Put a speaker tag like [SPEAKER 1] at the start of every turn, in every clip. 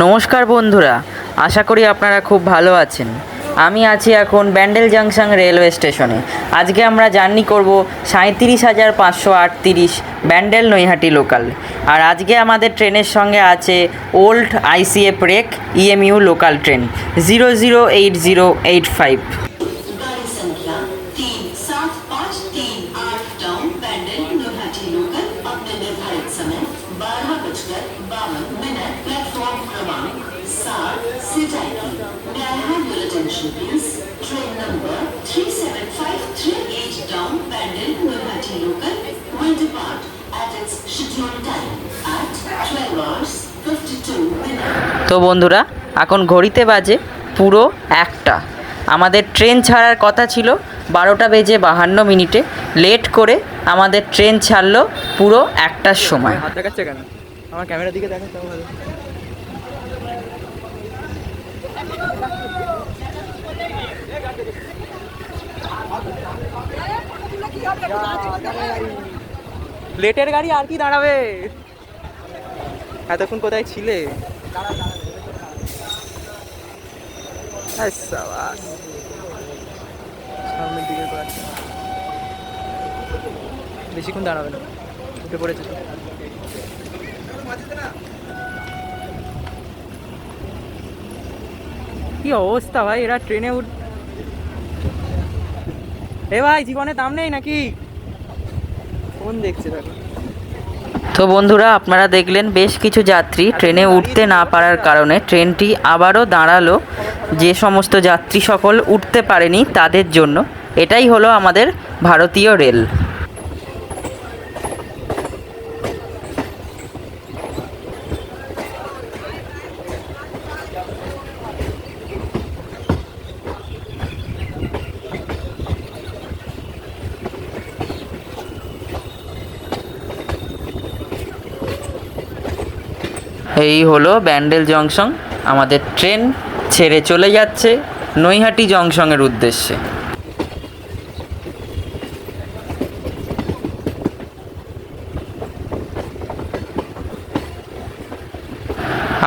[SPEAKER 1] নমস্কার বন্ধুরা, আশা করি আপনারা খুব ভালো আছেন। আমি আছি এখন ব্যান্ডেল জাংশন রেলওয়ে স্টেশনে। আজকে আমরা জার্নি করব সাঁত্রিশ হাজার পাঁচশো আটত্রিশ ব্যান্ডেল নৈহাটি লোকাল। আর আজকে আমাদের ট্রেনের সঙ্গে আছে old ICF rake EMU local train, zero zero eight zero eight five.
[SPEAKER 2] Attention? Train number three seven five three eight down Pandal Guwahati local will depart at its scheduled time at twelve hours fifty-two minutes.
[SPEAKER 1] তো বন্ধুরা এখন ঘড়িতে বাজে পুরো একটা আমাদের train ছাড়ার কথা ছিল বারোটা বেজে বাহান্ন মিনিটে লেট করে আমাদের ট্রেন ছাড়লো পুরো একটার সময়
[SPEAKER 3] হাত দেখাচ্ছে কেন আমার ক্যামেরার দিকে দেখা তাও ভালো লেটের গাড়ি আর কি দাঁড়াবে? এতক্ষণ কোথায় ছিলে? বেশিক্ষণ দাঁড়াবে না। উঠে পড়েছে তো। কি অবস্থা ভাই? এরা ট্রেনে উঠ এ ভাই জীবনে দাম নেই নাকি? ফোন দেখছে দেখো।
[SPEAKER 1] তো বন্ধুরা আপনারা দেখলেন বেশ কিছু যাত্রী ট্রেনে উঠতে না পারার কারণে ট্রেনটি আবারও দাঁড়াল। যে সমস্ত যাত্রী সকল উঠতে পারেনি তাদের জন্য। এটাই হলো আমাদের ভারতীয় রেল। এই হলো ব্যান্ডেল জংশন। আমাদের ট্রেন ছেড়ে চলে যাচ্ছে নৈহাটি জংশনের উদ্দেশ্যে।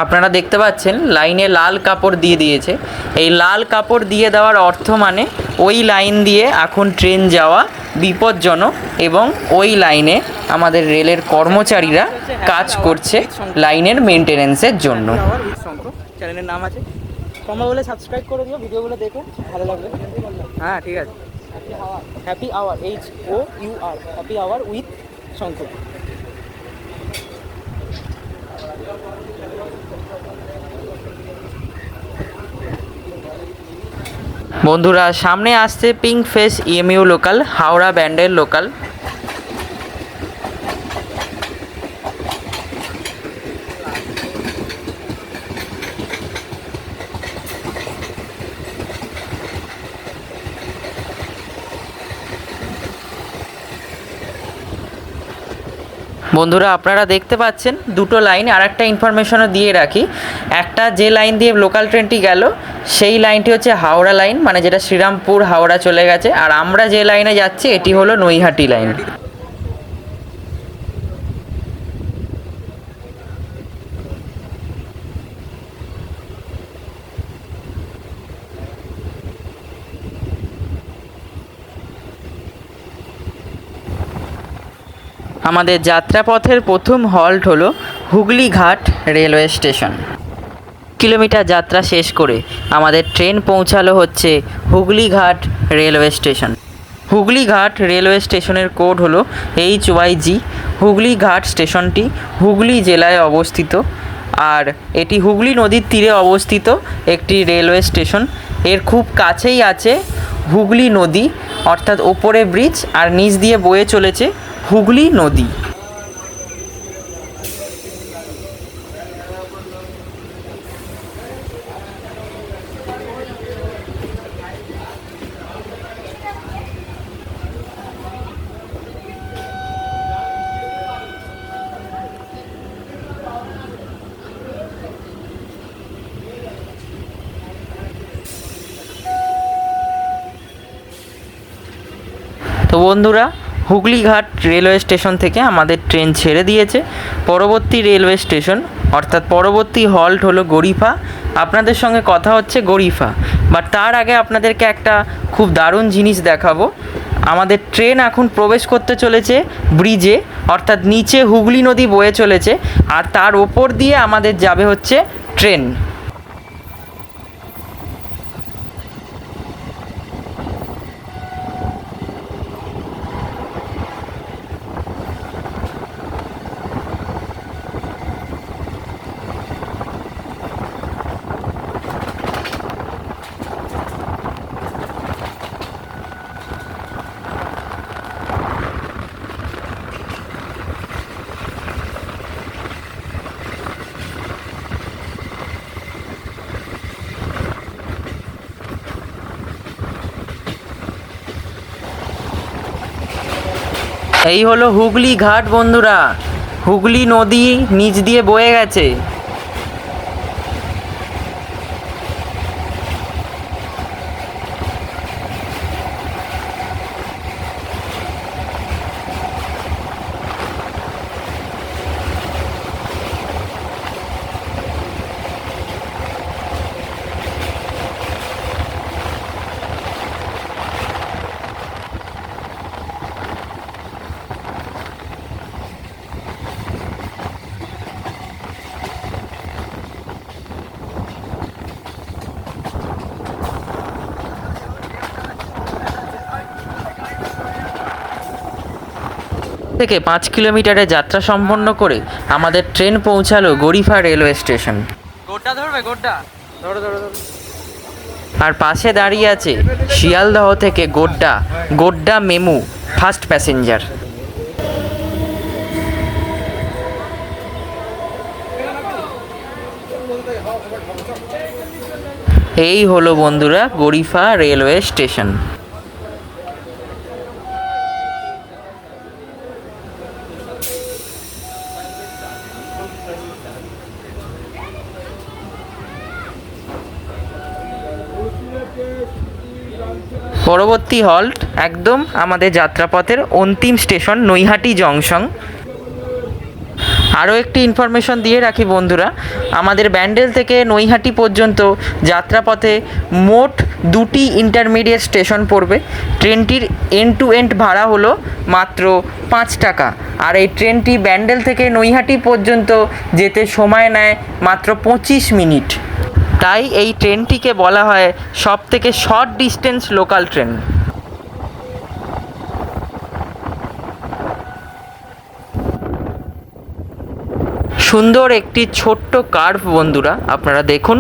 [SPEAKER 1] আপনারা দেখতে পাচ্ছেন লাইনে লাল কাপড় দিয়ে দিয়েছে। এই লাল কাপড় দিয়ে দেওয়ার অর্থ মানে ওই লাইন দিয়ে এখন ট্রেন যাওয়া বিপজ্জনক এবং ওই লাইনে আমাদের রেলের কর্মচারীরা কাজ করছে লাইনের মেনটেনেন্সের জন্য।
[SPEAKER 3] চ্যানেলের নাম আছে। তোমরা বলে সাবস্ক্রাইব করে দিও ভিডিওগুলো দেখো ভালো লাগবে। হ্যাঁ ঠিক আছে। Happy hour H O U R happy hour with Shankha
[SPEAKER 1] বন্ধুরা সামনে আসছে pink face EMU local Howrah ব্যান্ডের লোকাল বন্ধুরা, আপনারা দেখতে পাচ্ছেন দুটো লাইন আর একটা ইনফরমেশনও দিয়ে রাখি। একটা যে লাইন দিয়ে লোকাল ট্রেনটি গেল, সেই লাইনটি হচ্ছে হাওড়া লাইন মানে যেটা শ্রীরামপুর হাওড়া চলে গেছে। আর আমরা যে লাইনে যাচ্ছি, এটি হলো নৈহাটি লাইন। আমাদের যাত্রাপথের প্রথম হল্ট হলো হুগলিঘাট রেলওয়ে স্টেশন। কিলোমিটার যাত্রা শেষ করে আমাদের ট্রেন পৌঁছালো হচ্ছে Hooghlyghat railway station. Hooghlyghat railway স্টেশনের কোড হলো এইচ ওয়াই জি। হুগলিঘাট স্টেশনটি হুগলি জেলায় অবস্থিত আর এটি হুগলি নদীর তীরে অবস্থিত একটি রেলওয়ে স্টেশন। এর খুব কাছেই আছে হুগলি নদী, অর্থাৎ ওপরে ব্রিজ আর নিচ দিয়ে বয়ে চলেছে হুগলি নদী। তো বন্ধুরা হুগলিঘাট রেলওয়ে স্টেশন থেকে আমাদের ট্রেন ছেড়ে দিয়েছে। পরবর্তী রেলওয়ে স্টেশন, অর্থাৎ পরবর্তী হল্ট হলো গরিফা। আপনাদের সঙ্গে কথা হচ্ছে গরিফা। বাট তার আগে আপনাদেরকে একটা খুব দারুণ জিনিস দেখাবো। আমাদের ট্রেন এখন প্রবেশ করতে চলেছে ব্রিজে, অর্থাৎ নিচে হুগলি নদী বয়ে চলেছে। আর তার ওপর দিয়ে আমাদের যাবে হচ্ছে ট্রেন। এই হলো হুগলি ঘাট বন্ধুরা। হুগলি নদী নিচ দিয়ে বয়ে গেছে। থেকে পাঁচ কিলোমিটারের যাত্রা সম্পন্ন করে আমাদের ট্রেন পৌঁছালো গরিফা রেলওয়ে স্টেশন।
[SPEAKER 3] গোড্ডা ধরবে গোড্ডা? ধরো ধরো ধরো।
[SPEAKER 1] আর পাশে দাঁড়িয়ে আছে শিয়ালদহ থেকে Godda Godda MEMU first passenger. এই হলো বন্ধুরা গরিফা রেলওয়ে স্টেশন। পরবর্তী হল্ট, একদম আমাদের যাত্রাপথের অন্তিম স্টেশন, নৈহাটি জংশন। আরও একটি ইনফরমেশন দিয়ে রাখি বন্ধুরা, আমাদের ব্যান্ডেল থেকে নৈহাটি পর্যন্ত যাত্রাপথে মোট দুটি ইন্টারমিডিয়েট স্টেশন পড়বে। ট্রেনটির এন্ড টু এন্ড ভাড়া হলো মাত্র পাঁচ টাকা। আর এই ট্রেনটি ব্যান্ডেল থেকে নৈহাটি পর্যন্ত যেতে সময় নেয় মাত্র পঁচিশ মিনিট। তাই এই ট্রেনটিকে বলা হয় সব থেকে শর্ট ডিস্টেন্স লোকাল ট্রেন সুন্দর একটি ছোট্ট কার্ভ বন্ধুরা, আপনারা দেখুন।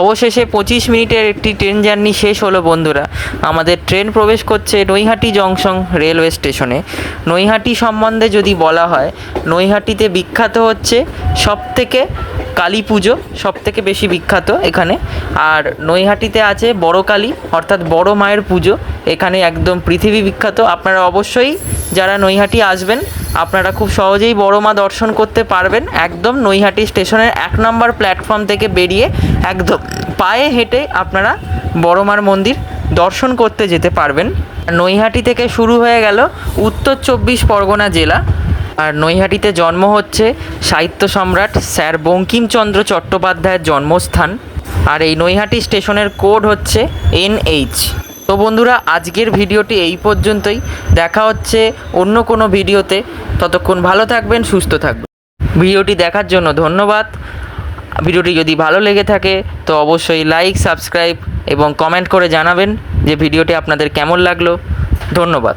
[SPEAKER 1] অবশেষে পঁচিশ মিনিটের একটি ট্রেন জার্নি শেষ হলো বন্ধুরা। আমাদের ট্রেন প্রবেশ করছে নৈহাটি জংশন রেলওয়ে স্টেশনে। নৈহাটি সম্বন্ধে যদি বলা হয়, নৈহাটিতে বিখ্যাত হচ্ছে সবথেকে কালী পুজো সব থেকে বেশি বিখ্যাত এখানে। আর নৈহাটিতে আছে বড় কালী, অর্থাৎ বড় মায়ের পুজো। এখানে একদম পৃথিবী বিখ্যাত। আপনারা অবশ্যই যারা নৈহাটি আসবেন আপনারা খুব সহজেই বড় মা দর্শন করতে পারবেন একদম নৈহাটি স্টেশনের এক নম্বর প্ল্যাটফর্ম থেকে বেরিয়ে একদম পায়ে হেঁটে আপনারা বড় মার মন্দির দর্শন করতে যেতে পারবেন। নৈহাটি থেকে শুরু হয়ে গেল উত্তর চব্বিশ পরগনা জেলা। আর নৈহাটিতে জন্ম হচ্ছে সাহিত্য সম্রাট স্যার বঙ্কিমচন্দ্র চট্টোপাধ্যায়ের জন্মস্থান। আর এই নৈহাটি স্টেশনের কোড হচ্ছে এনএইচ। তো বন্ধুরা, আজকের ভিডিওটি এই পর্যন্তই। দেখা হচ্ছে অন্য কোনো ভিডিওতে। ততক্ষণ ভালো থাকবেন, সুস্থ থাকবেন। ভিডিওটি দেখার জন্য ধন্যবাদ। ভিডিওটি যদি ভালো লেগে থাকে, তো অবশ্যই লাইক, সাবস্ক্রাইব এবং কমেন্ট করে জানাবেন যে ভিডিওটি আপনাদের কেমন লাগল। ধন্যবাদ।